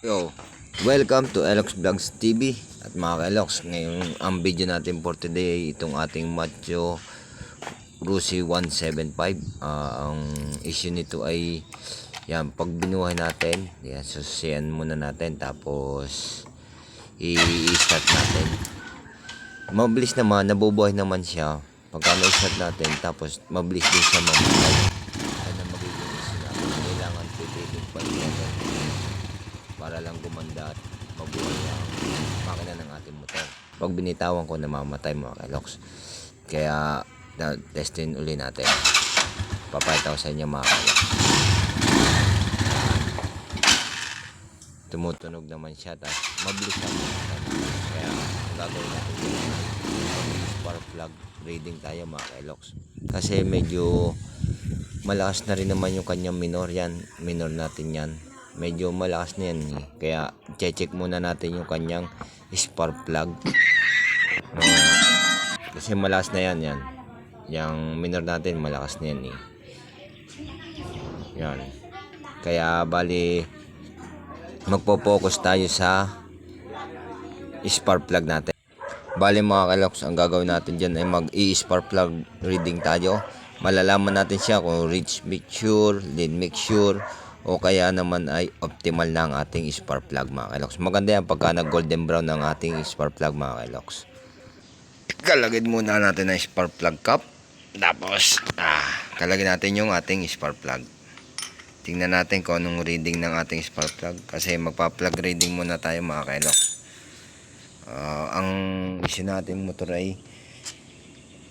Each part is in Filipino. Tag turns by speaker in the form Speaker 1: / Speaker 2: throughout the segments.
Speaker 1: Yo, welcome to Elox Vlogs TV at mga ka-Elox, ngayon ang video natin for today ay itong ating Macho Rusi 175 Ah, ang issue nito ay yan, pag binuhay natin yan, susiyan muna natin tapos i-start natin. Mabilis naman, nabubuhay naman siya. Pagka na-start natin tapos mabilis din siya mamatay yan ang magiging issue natin kailangan pipilin pa rin natin para lang gumanda at mabuhay ang makina ng ating motor. Pag binitawan ko, namamatay mga kailoks. Kaya, testin uli natin. Papayta ko sa inyo mga kailoks. Tumutunog naman siya, tapos mabilis lang. Kaya, ang gagawin natin spark plug reading tayo mga kailoks. Kasi medyo malakas na rin naman yung kanyang minor yan. Minor natin yan. Medyo malakas na yan. eh. Kaya check muna natin yung kanyang spark plug. Mga- kasi malakas na yan yan. Yung minor natin malakas na yan eh. Yan. Kaya bali magpo-focus tayo sa spark plug natin. Bali mga kaloks, ang gagawin natin dyan ay mag-i-spark plug reading tayo. Malalaman natin siya kung reach mixture, lead mixture, o kaya naman ay optimal na ang ating spark plug mga kaloks. Maganda yan pagka nag golden brown ang ating spark plug mga kaloks. Kalagid muna natin ang spark plug cap. Tapos, ah, kalagin natin yung ating spark plug. Tingnan natin kung anong reading ng ating spark plug. Kasi magpa-plug reading muna tayo mga kaloks. Ah, ang issue natin motor ay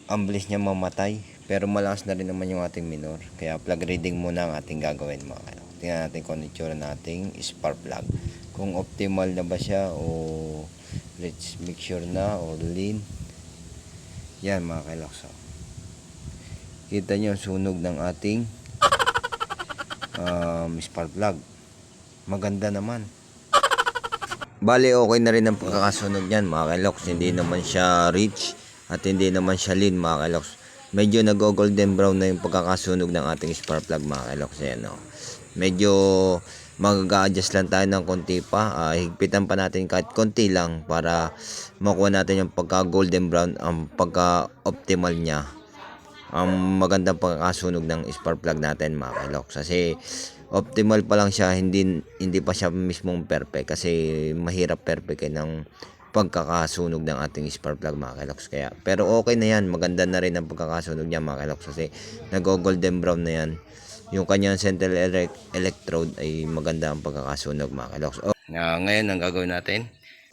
Speaker 1: ang bilis niya mamatay pero malakas na rin naman yung ating minor kaya plug reading muna ang ating gagawin mga. Tingnan natin kung ano itsura nating spark plug kung optimal na ba siya o let's make sure na o lean yan mga kailoks oh. kita nyo sunog ng ating um, spark plug maganda naman Bali, okay na rin ang pagkakasunod niyan, mga kailoks. Hindi naman siya rich at hindi naman siya lean, mga kailoks. Medyo nag-golden brown na yung pagkakasunog ng ating spark plug, mga kailoks. Ayan, no. Medyo mag-adjust lang tayo ng konti pa. Ah, higpitan pa natin kahit konti lang para makuha natin yung pagka-golden brown, ang pagka-optimal niya. Ang magandang pagkakasunog ng spark plug natin mga kailoks. Kasi optimal pa lang siya hindi hindi pa siya mismong perfect kasi mahirap perfect eh ng pagkakasunog ng ating spark plug mga kailoks. Kaya pero okay na yan. Maganda na rin ang pagkakasunog niya mga kailoks kasi nag golden brown na yan yung kanyang central elec- electrode ay maganda ang pagkakasunog mga kailoks oh, na ngayon ang gagawin natin?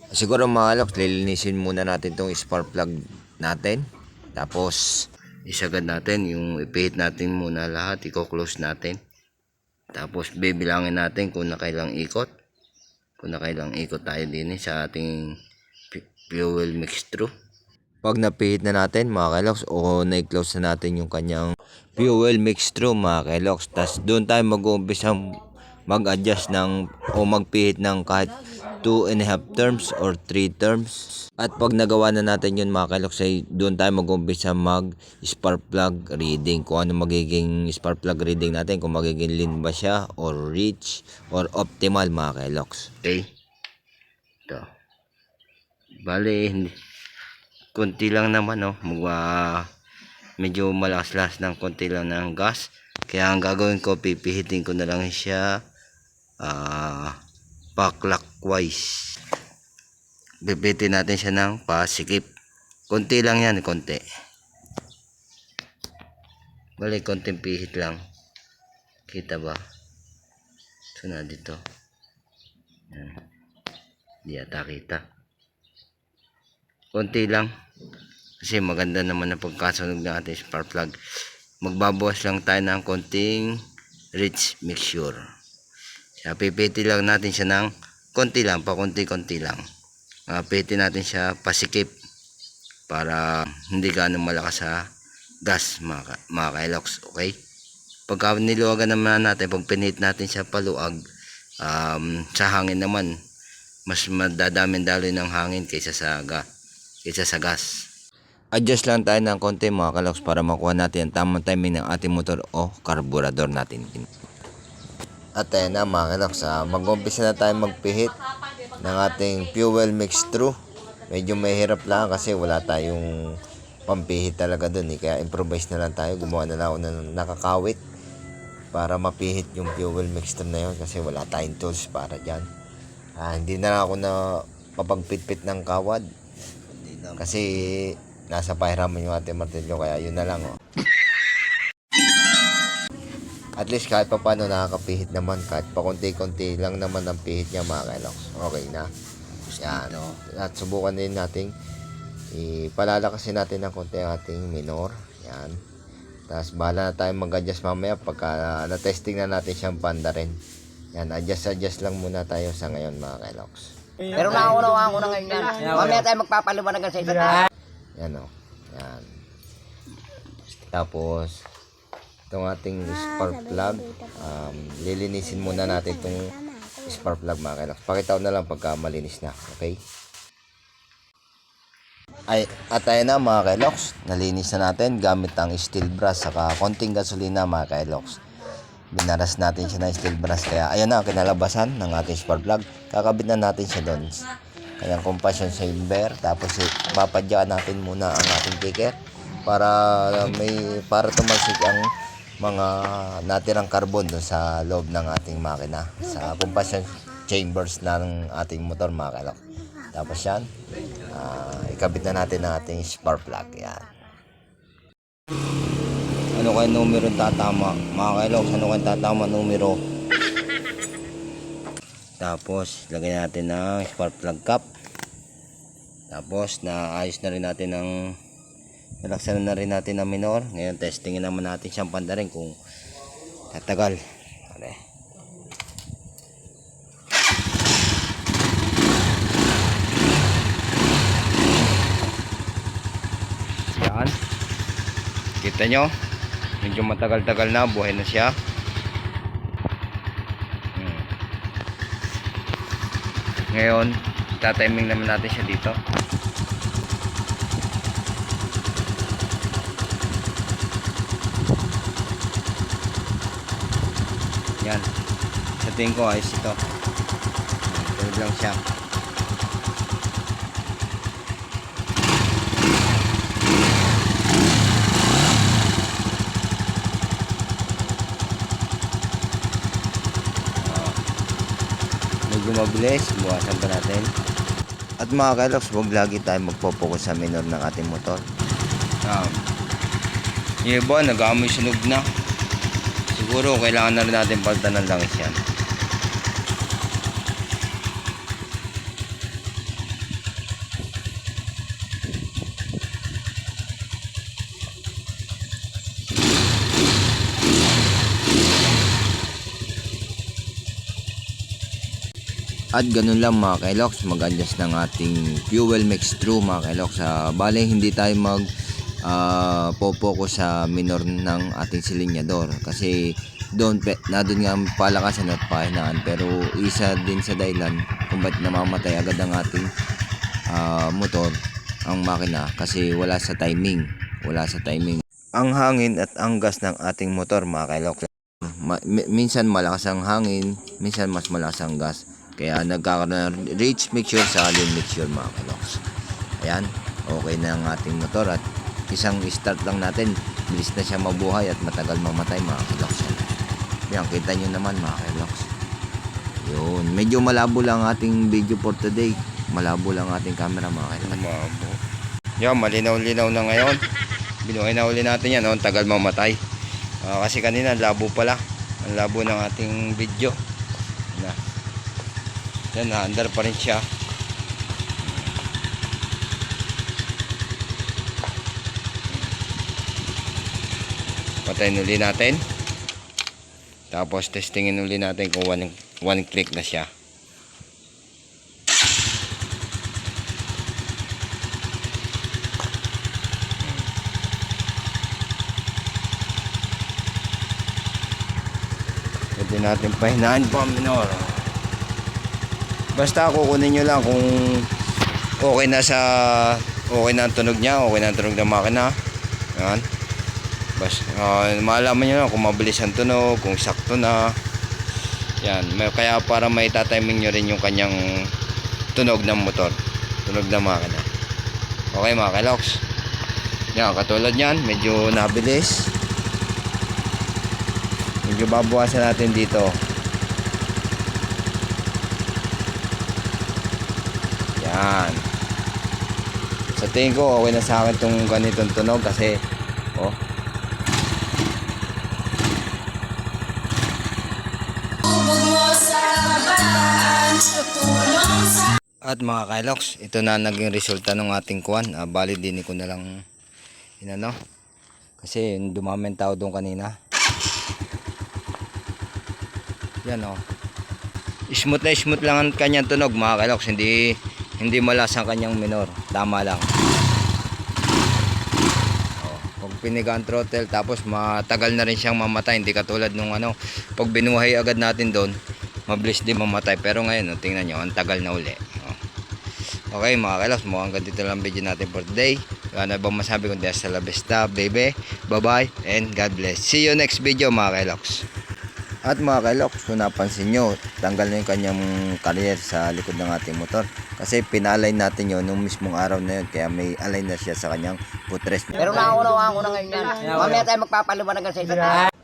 Speaker 1: Siguro mga kailoks lilinisin muna natin tong spark plug natin. Tapos isagad natin yung ipihit natin muna lahat i-close natin. Tapos bibilangin natin kung nakailang ikot. Kung nakailang ikot tayo din eh, sa ating fu- fuel mixture pag napihit na natin mga kailoks o na-close na natin yung kanyang fuel mixture mga kailoks tas doon tayo mag-uumpisa mag-adjust ng o magpihit ng kahit 2 and a half terms or 3 terms. At pag nagawa na natin yun mga kailoks ay doon tayo mag-umpisa mag spark plug reading. Kung ano magiging spark plug reading natin. Kung magiging lean ba siya or rich or optimal mga kailoks. Okay. Ito. Bale, hindi. Kunti lang naman. Mag, ah, medyo malakas-las ng konti lang ng gas. Kaya ang gagawin ko, pipihitin ko na lang siya ah pa-clockwise. Bibitin natin siya ng pasikip. Konti lang yan, konti. Balik, konting pihit lang. Kita ba? Ito na dito. Yan. Di ata kita. Konti lang. Kasi maganda naman ang pagkasunog ng ating spark plug. Magbabawas lang tayo ng konting rich mixture. Kaya pipiti lang natin siya ng konti lang, pa konti-konti lang. Uh, piti natin siya pasikip para hindi gaano malakas sa gas mga, mga kailoks, okay? Pagka niluwagan naman natin, pag pinit natin siya paluag, um, sa hangin naman, mas madadamin daloy ng hangin kaysa sa, ga, kaysa sa gas. Adjust lang tayo ng konti mga kaloks para makuha natin ang tamang timing ng ating motor o carburetor natin. At ayan na mga kaloks, ah, mag-umpisa na tayo magpihit ng ating fuel mix through. Medyo mahirap lang kasi wala tayong pampihit talaga dun eh. Kaya improvise na lang tayo. Gumawa na lang ako ng nakakawit para mapihit yung fuel mixture na yun kasi wala tayong tools para dyan. Ah, hindi na lang ako na papagpitpit ng kawad kasi nasa pahiraman yung ating martilyo kaya yun na lang oh. At least kahit pa paano nakakapihit naman kahit pa konti-konti lang naman ang pihit niya mga kailoks. Okay na. Yan. At subukan din natin ipalalakasin natin ng konti ang ating minor. Yan. Tapos bahala na tayo mag-adjust mamaya pagka na-testing na natin siyang panda rin. Yan, adjust-adjust lang muna tayo sa ngayon mga kailoks.
Speaker 2: Pero naunawaan ko na ngayon yan. Mamaya tayo magpapaliwanagan sa isa't isa.
Speaker 1: Yan o. Yan. Tapos, itong ating spark plug, um, lilinisin muna natin itong spark plug mga kailoks. Pakita ko na lang pagka malinis na. Okay? Ay, at ayan na mga kailoks. Nalinis na natin gamit ang steel brush saka konting gasolina mga kailoks. Binaras natin siya ng steel brush kaya ayan na kinalabasan ng ating spark plug. Kakabit na natin siya doon. Kanyang compression chamber tapos eh, papadyakan natin muna ang ating kicker para may para tumalsik ang mga natirang carbon doon sa loob ng ating makina sa combustion chambers ng ating motor mga kalok. Tapos yan, ah, ikabit na natin ang ating spark plug. Yan. Ano kayo numero tatama? Mga kailoks, ano kayo tatama numero? Tapos, lagyan natin ng spark plug cap. Tapos, naayos na rin natin ng nalaksan na rin natin ng minor. Ngayon, testingin naman natin siyang panda rin kung tatagal. Okay. Yan. Kita nyo? Medyo matagal-tagal na. Buhay na siya. Hmm. Ngayon, tatiming naman natin siya dito. Yan. Sa tingin ko ayos ito. Tulad lang siya. Medyo mabilis. Buwasan pa natin. At mga kailoks, huwag lagi tayo magpo-focus sa minor ng ating motor. Um, yung iba, nag-aamoy sunog na. Siguro kailangan na rin natin palitan ng langis yan. At ganun lang mga kailoks, mag-adjust ng ating fuel mix through mga kailoks. Sa bale, hindi tayo mag ah, po-focus sa minor ng ating silinyador. Kasi doon na doon nga palakasan at pahinaan. Pero isa din sa dahilan kung ba't namamatay agad ang ating ah, motor ang makina. Kasi wala sa timing. Wala sa timing. Ang hangin at ang gas ng ating motor mga kailoks Ma- mi- minsan malakas ang hangin minsan mas malakas ang gas kaya nagkakaroon ng rich mixture sa alin mixture mga kailoks ayan okay na ang ating motor at isang start lang natin. Bilis na siya mabuhay at matagal mamatay mga kailoks yan kita nyo naman mga kailoks yun medyo malabo lang ang ating video for today. Malabo lang ang ating camera mga kailoks malabo. Yan malinaw-linaw na ngayon. Binuhay na uli natin yan ang tagal mamatay. Ah, kasi kanina labo pala. Ang labo ng ating video. Na yan na-under pa rin siya. Patayin uli natin. Tapos testingin uli natin kung one, one click na siya. Pwede natin pahinaan pa minor basta kukunin nyo lang kung okay na sa okay na ang tunog niya okay na ang tunog ng makina yan Bas, uh, malaman nyo lang kung mabilis ang tunog, kung sakto na. Yan, may, kaya para may tatiming nyo rin yung kanyang tunog ng motor. Tunog ng makina. Okay mga kailoks. Yan, katulad yan, medyo nabilis. Medyo babawasan natin dito. Yan. Sa tingin ko, okay na sa akin tong ganitong tunog kasi, oh, At mga kailoks, ito na naging resulta ng ating kuwan. Ah, bali din ko na lang inano. Kasi dumami tao doon kanina. Yan oh. Smooth na smooth lang ang kanyang tunog mga kailoks. Hindi, hindi malas ang kanyang minor. Tama lang. Oh, pag piniga ang throttle tapos matagal na rin siyang mamatay. Hindi katulad nung ano. Pag binuhay agad natin doon, mabilis din mamatay. Pero ngayon, oh, tingnan nyo, ang tagal na uli. Oh. Okay mga kailas, mukhang ganito lang video natin for today. Ano bang masabi kundi hasta la vista, baby. Bye-bye and God bless. See you next video mga kailoks. At mga kailoks, kung napansin nyo, tanggal na yung kanyang career sa likod ng ating motor. Kasi pinalign natin yun nung mismong araw na yun. Kaya may align na siya sa kanyang footrest.
Speaker 2: Pero naunawaan ko na ngayon yan. Mamaya tayo magpapaliwanagan sa isa't isa.